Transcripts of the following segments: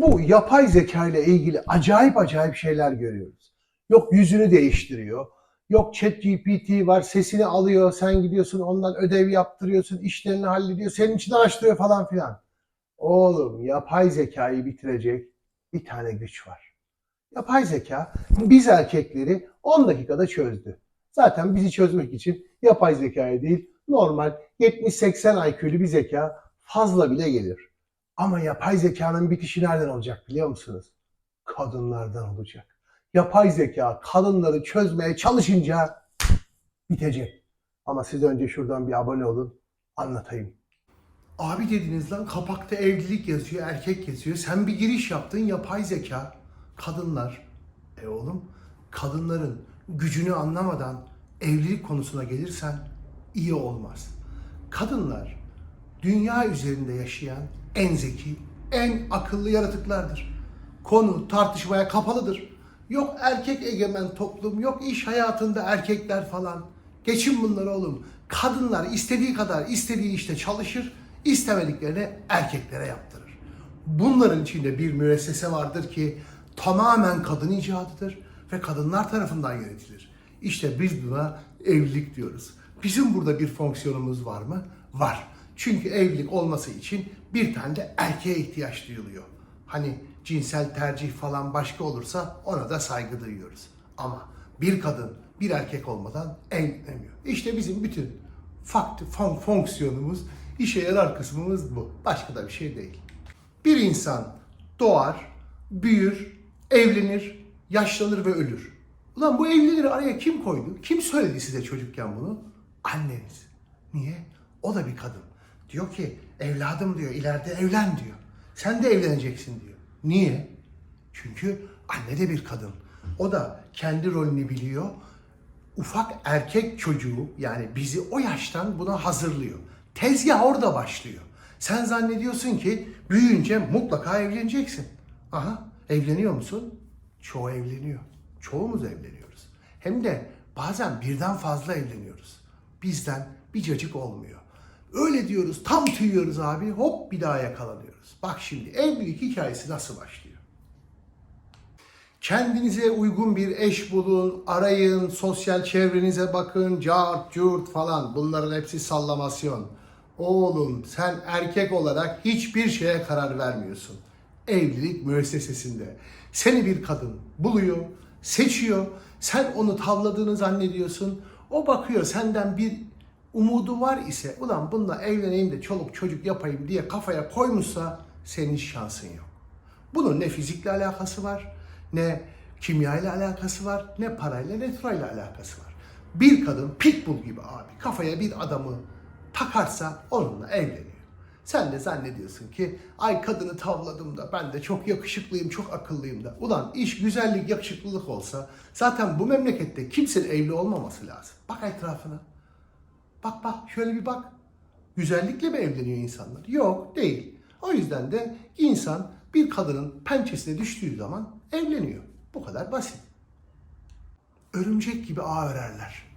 bu yapay zeka ile ilgili acayip acayip şeyler görüyoruz. Yok yüzünü değiştiriyor. Yok chat GPT var sesini alıyor. Sen gidiyorsun ondan ödev yaptırıyorsun. işlerini hallediyor. Senin için araştırıyor falan filan. Oğlum yapay zekayı bitirecek bir tane güç var. Yapay zeka biz erkekleri 10 dakikada çözdü. Zaten bizi çözmek için yapay zekaya değil normal 70-80 IQ'lu bir zeka fazla bile gelir. Ama yapay zekanın bitişi nereden olacak biliyor musunuz? Kadınlardan olacak. Yapay zeka kadınları çözmeye çalışınca bitecek. Ama siz önce şuradan bir abone olun, anlatayım. Abi dediniz lan kapakta evlilik yazıyor, erkek yazıyor. Sen bir giriş yaptın yapay zeka, kadınlar. E oğlum kadınların gücünü anlamadan evlilik konusuna gelirsen iyi olmaz. Kadınlar dünya üzerinde yaşayan en zeki, en akıllı yaratıklardır. Konu tartışmaya kapalıdır. Yok erkek egemen toplum, yok iş hayatında erkekler falan. Geçin bunları oğlum. Kadınlar istediği kadar istediği işte çalışır, istemediklerini erkeklere yaptırır. Bunların içinde bir müessese vardır ki tamamen kadın icadıdır ve kadınlar tarafından yönetilir. İşte biz buna evlilik diyoruz. Bizim burada bir fonksiyonumuz var mı? Var. Çünkü evlilik olması için bir tane de erkeğe ihtiyaç duyuluyor. Hani cinsel tercih falan başka olursa ona da saygı duyuyoruz. Ama bir kadın bir erkek olmadan evlenemiyor. İşte bizim bütün fakti, fon, fonksiyonumuz, işe yarar kısmımız bu. Başka da bir şey değil. Bir insan doğar, büyür, evlenir, yaşlanır ve ölür. Ulan bu evlileri araya kim koydu? Kim söyledi size çocukken bunu? Anneniz. Niye? O da bir kadın. Diyor ki evladım diyor ileride evlen diyor. Sen de evleneceksin diyor. Niye? Çünkü anne de bir kadın. O da kendi rolünü biliyor. Ufak erkek çocuğu yani bizi o yaştan buna hazırlıyor. Tezgah orada başlıyor. Sen zannediyorsun ki büyüyünce mutlaka evleneceksin. Aha evleniyor musun? Çoğu evleniyor. Çoğumuz evleniyoruz. Hem de bazen birden fazla evleniyoruz. Bizden bir cacık olmuyor. Öyle diyoruz, tam tüyüyoruz abi, hop bir daha yakalanıyoruz. Bak şimdi evlilik hikayesi nasıl başlıyor? Kendinize uygun bir eş bulun, arayın, sosyal çevrenize bakın, cart, curt falan. Bunların hepsi sallamasyon. Oğlum sen erkek olarak hiçbir şeye karar vermiyorsun. Evlilik müessesesinde. Seni bir kadın buluyor, seçiyor. Sen onu tavladığını zannediyorsun. O bakıyor senden bir umudu var ise ulan bununla evleneyim de çoluk çocuk yapayım diye kafaya koymuşsa senin şansın yok. Bunun ne fizikle alakası var, ne kimyayla alakası var, ne parayla ne turayla alakası var. Bir kadın pitbull gibi abi kafaya bir adamı takarsa onunla evleniyor. Sen de zannediyorsun ki ay kadını tavladım da ben de çok yakışıklıyım, çok akıllıyım da. Ulan iş güzellik, yakışıklılık olsa zaten bu memlekette kimsenin evli olmaması lazım. Bak etrafına. Bak bak şöyle bir bak. Güzellikle mi evleniyor insanlar? Yok değil. O yüzden de insan bir kadının pençesine düştüğü zaman evleniyor. Bu kadar basit. Örümcek gibi ağ örerler.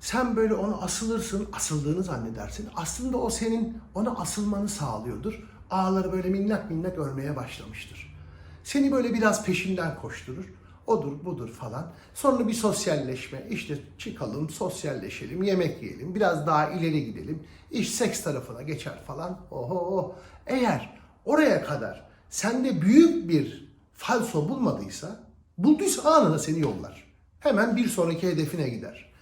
Sen böyle ona asılırsın, asıldığını zannedersin. Aslında o senin ona asılmanı sağlıyordur. Ağları böyle minnak minnak örmeye başlamıştır. Seni böyle biraz peşinden koşturur. Odur budur falan. Sonra bir sosyalleşme. İşte çıkalım, sosyalleşelim, yemek yiyelim, biraz daha ileri gidelim. İş seks tarafına geçer falan. Oho. Eğer oraya kadar sende büyük bir falso bulmadıysa, bulduysa anında seni yollar. Hemen bir sonraki hedefine gider.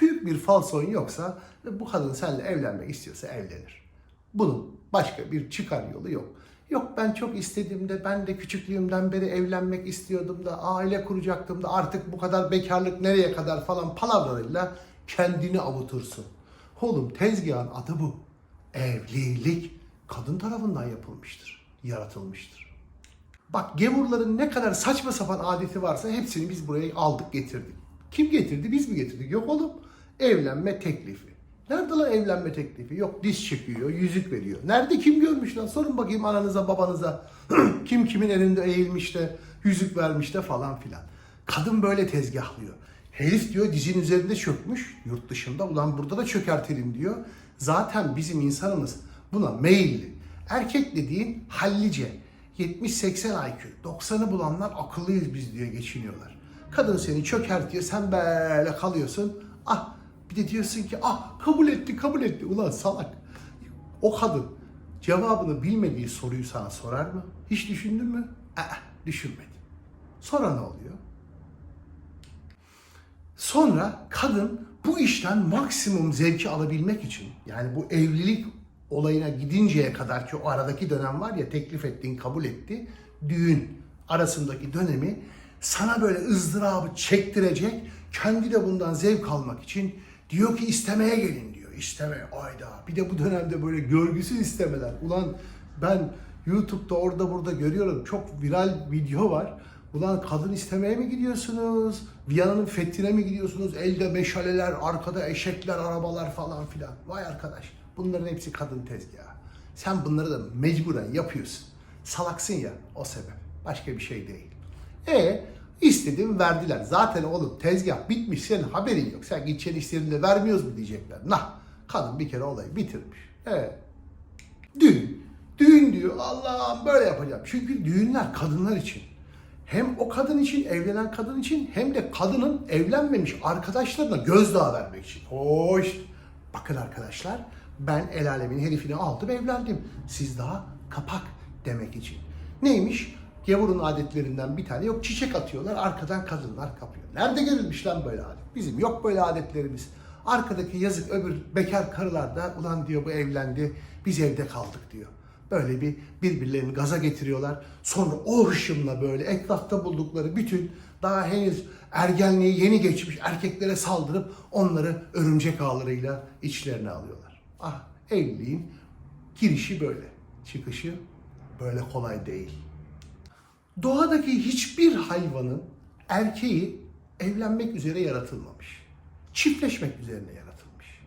Büyük bir falson yoksa ve bu kadın seninle evlenmek istiyorsa evlenir. Bunun başka bir çıkar yolu yok. Yok ben çok istedim de ben de küçüklüğümden beri evlenmek istiyordum da aile kuracaktım da artık bu kadar bekarlık nereye kadar falan palavralarıyla kendini avutursun. Oğlum tezgahın adı bu. Evlilik kadın tarafından yapılmıştır, yaratılmıştır. Bak gevurların ne kadar saçma sapan adeti varsa hepsini biz buraya aldık getirdik. Kim getirdi? Biz mi getirdik? Yok oğlum. Evlenme teklifi. Nerede lan evlenme teklifi? Yok diz çekiyor, yüzük veriyor. Nerede kim görmüş lan? Sorun bakayım ananıza babanıza. kim kimin elinde eğilmiş de yüzük vermiş de falan filan. Kadın böyle tezgahlıyor. Herif diyor dizin üzerinde çökmüş yurt dışında. Ulan burada da çökertelim diyor. Zaten bizim insanımız buna meyilli. Erkek dediğin hallice. 70-80 IQ, 90'ı bulanlar akıllıyız biz diye geçiniyorlar. Kadın seni çökertiyor, sen böyle kalıyorsun. Ah bir de diyorsun ki ah kabul etti kabul etti. Ulan salak. O kadın cevabını bilmediği soruyu sana sorar mı? Hiç düşündün mü? Aa, düşünmedi. Sonra ne oluyor? Sonra kadın bu işten maksimum zevki alabilmek için yani bu evlilik olayına gidinceye kadar ki o aradaki dönem var ya teklif ettiğin kabul etti düğün arasındaki dönemi sana böyle ızdırabı çektirecek kendi de bundan zevk almak için diyor ki istemeye gelin diyor istemeye ayda bir de bu dönemde böyle görgüsüz istemeler ulan ben YouTube'da orada burada görüyorum çok viral video var Ulan kadın istemeye mi gidiyorsunuz? Viyana'nın fethine mi gidiyorsunuz? Elde meşaleler, arkada eşekler, arabalar falan filan. Vay arkadaş. Bunların hepsi kadın tezgahı. Sen bunları da mecburen yapıyorsun. Salaksın ya o sebep. Başka bir şey değil. E istedim verdiler. Zaten oğlum tezgah bitmiş senin haberin yok. Sen gideceksin istediğinde vermiyoruz mu diyecekler. Nah kadın bir kere olayı bitirmiş. Evet. Düğün. Düğün diyor Allah'ım böyle yapacağım. Çünkü düğünler kadınlar için. Hem o kadın için, evlenen kadın için hem de kadının evlenmemiş arkadaşlarına gözdağı vermek için. Hoş. Bakın arkadaşlar ben el alemin herifini aldım evlendim. Siz daha kapak demek için. Neymiş? Gavurun adetlerinden bir tane yok çiçek atıyorlar arkadan kadınlar kapıyor. Nerede görülmüş lan böyle adet? Bizim yok böyle adetlerimiz. Arkadaki yazık öbür bekar karılar da ulan diyor bu evlendi biz evde kaldık diyor. Böyle bir birbirlerini gaza getiriyorlar. Sonra o hışımla böyle etrafta buldukları bütün daha henüz ergenliği yeni geçmiş erkeklere saldırıp onları örümcek ağlarıyla içlerine alıyorlar. Ah evliliğin girişi böyle. Çıkışı böyle kolay değil. Doğadaki hiçbir hayvanın erkeği evlenmek üzere yaratılmamış. Çiftleşmek üzerine yaratılmış.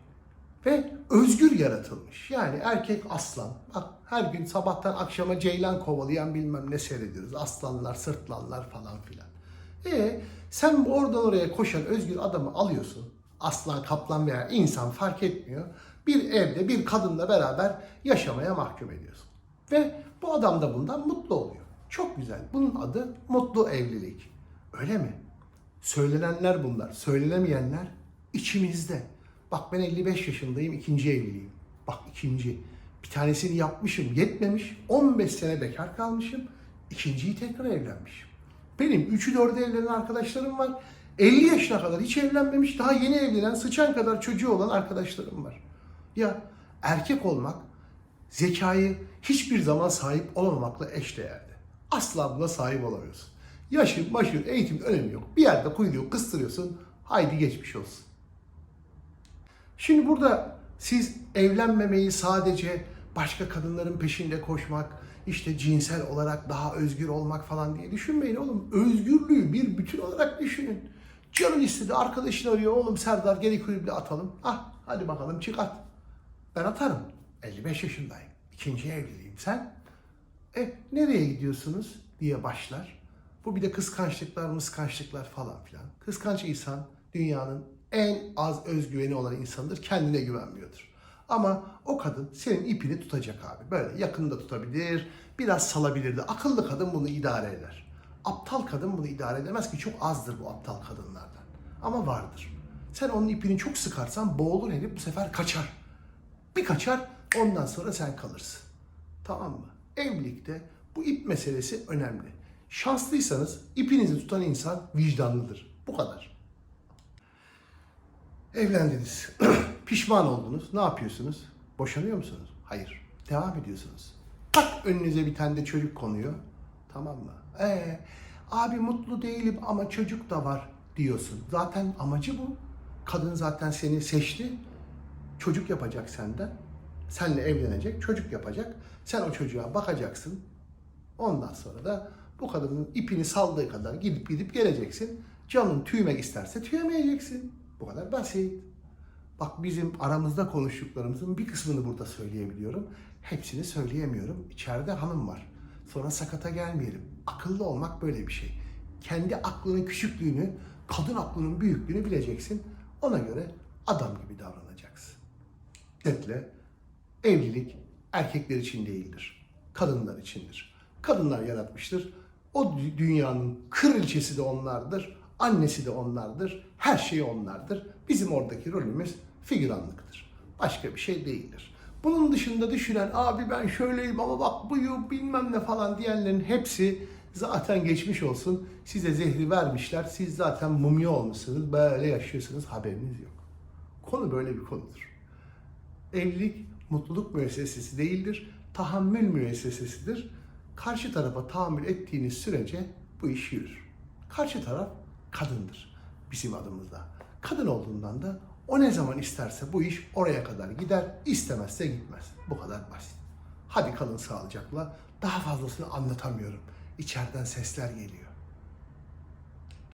Ve özgür yaratılmış. Yani erkek aslan. Bak her gün sabahtan akşama ceylan kovalayan bilmem ne seyrediyoruz. Aslanlar, sırtlanlar falan filan. E sen bu oradan oraya koşan özgür adamı alıyorsun. Aslan, kaplan veya insan fark etmiyor. Bir evde bir kadınla beraber yaşamaya mahkum ediyorsun. Ve bu adam da bundan mutlu oluyor. Çok güzel. Bunun adı mutlu evlilik. Öyle mi? Söylenenler bunlar. Söylenemeyenler içimizde. Bak ben 55 yaşındayım, ikinci evliliğim. Bak ikinci. Bir tanesini yapmışım, yetmemiş. 15 sene bekar kalmışım. İkinciyi tekrar evlenmişim. Benim 3'ü 4'ü evlenen arkadaşlarım var. 50 yaşına kadar hiç evlenmemiş, daha yeni evlenen, sıçan kadar çocuğu olan arkadaşlarım var. Ya erkek olmak zekayı hiçbir zaman sahip olamamakla eşdeğerli. Asla buna sahip olamıyorsun. Yaşın, başın, eğitim önemi yok. Bir yerde kuyruğu kıstırıyorsun, haydi geçmiş olsun. Şimdi burada siz evlenmemeyi sadece başka kadınların peşinde koşmak, işte cinsel olarak daha özgür olmak falan diye düşünmeyin oğlum. Özgürlüğü bir bütün olarak düşünün. Canın istedi, arkadaşın arıyor, oğlum Serdar geri kulüple atalım. Ah hadi bakalım çık at. Ben atarım. 55 yaşındayım. İkinci evliliğim. Sen? E nereye gidiyorsunuz diye başlar. Bu bir de kıskançlıklar, mıskançlıklar falan filan. Kıskanç insan dünyanın en az özgüveni olan insandır. Kendine güvenmiyordur. Ama o kadın senin ipini tutacak abi. Böyle yakında tutabilir, biraz salabilir de. Akıllı kadın bunu idare eder. Aptal kadın bunu idare edemez ki çok azdır bu aptal kadınlardan. Ama vardır. Sen onun ipini çok sıkarsan boğulur herif bu sefer kaçar. Bir kaçar ondan sonra sen kalırsın. Tamam mı? Evlilikte bu ip meselesi önemli. Şanslıysanız ipinizi tutan insan vicdanlıdır. Bu kadar. Evlendiniz. Pişman oldunuz. Ne yapıyorsunuz? Boşanıyor musunuz? Hayır. Devam ediyorsunuz. Tak önünüze bir tane de çocuk konuyor. Tamam mı? Ee, abi mutlu değilim ama çocuk da var diyorsun. Zaten amacı bu. Kadın zaten seni seçti. Çocuk yapacak senden. Seninle evlenecek, çocuk yapacak. Sen o çocuğa bakacaksın. Ondan sonra da bu kadının ipini saldığı kadar gidip gidip geleceksin. Canın tüymek isterse tüyemeyeceksin. Bu kadar basit. Bak bizim aramızda konuştuklarımızın bir kısmını burada söyleyebiliyorum. Hepsini söyleyemiyorum. İçeride hanım var. Sonra sakata gelmeyelim. Akıllı olmak böyle bir şey. Kendi aklının küçüklüğünü, kadın aklının büyüklüğünü bileceksin. Ona göre adam gibi davranacaksın. Özetle evlilik erkekler için değildir. Kadınlar içindir. kadınlar yaratmıştır. O dü- dünyanın kraliçesi de onlardır, annesi de onlardır, her şeyi onlardır. Bizim oradaki rolümüz figüranlıktır. Başka bir şey değildir. Bunun dışında düşünen abi ben şöyleyim ama bak buyu bilmem ne falan diyenlerin hepsi zaten geçmiş olsun. Size zehri vermişler. Siz zaten mumya olmuşsunuz. Böyle yaşıyorsunuz haberiniz yok. Konu böyle bir konudur. Evlilik mutluluk müessesesi değildir. Tahammül müessesesidir. Karşı tarafa tahammül ettiğiniz sürece bu iş yürür. Karşı taraf kadındır bizim adımızda. Kadın olduğundan da o ne zaman isterse bu iş oraya kadar gider, istemezse gitmez. Bu kadar basit. Hadi kalın sağlıcakla. Daha fazlasını anlatamıyorum. İçeriden sesler geliyor.